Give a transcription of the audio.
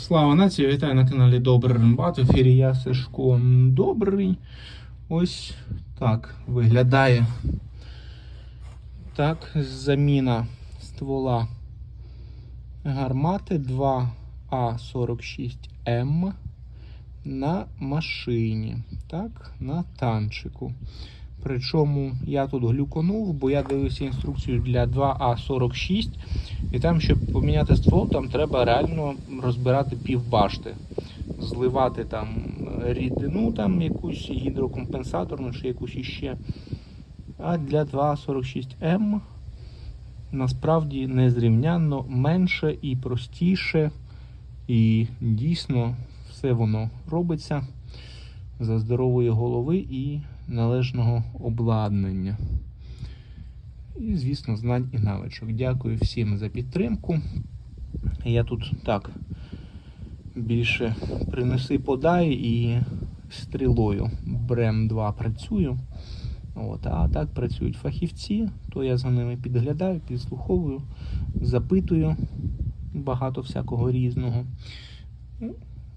Слава нації, вітаю на каналі Добрий Рембат. В ефірі я Сашко Добрий. Ось так виглядає. Так, заміна ствола гармати 2А46М на машині. Так, на танчику. Причому я тут глюконув, бо я дивився інструкцію для 2А46, і там, щоб поміняти ствол, там треба реально розбирати півбашти. Зливати там рідину, там якусь гідрокомпенсаторну чи якусь іще. А для 2А46М насправді незрівнянно менше і простіше. І дійсно все воно робиться за здорової голови і належного обладнання. І, звісно, знань і навичок. Дякую всім за підтримку. Я тут так більше принеси подай і стрілою Брем 2 працюю. От, а так працюють фахівці, то я за ними підглядаю, підслуховую, запитую багато всякого різного.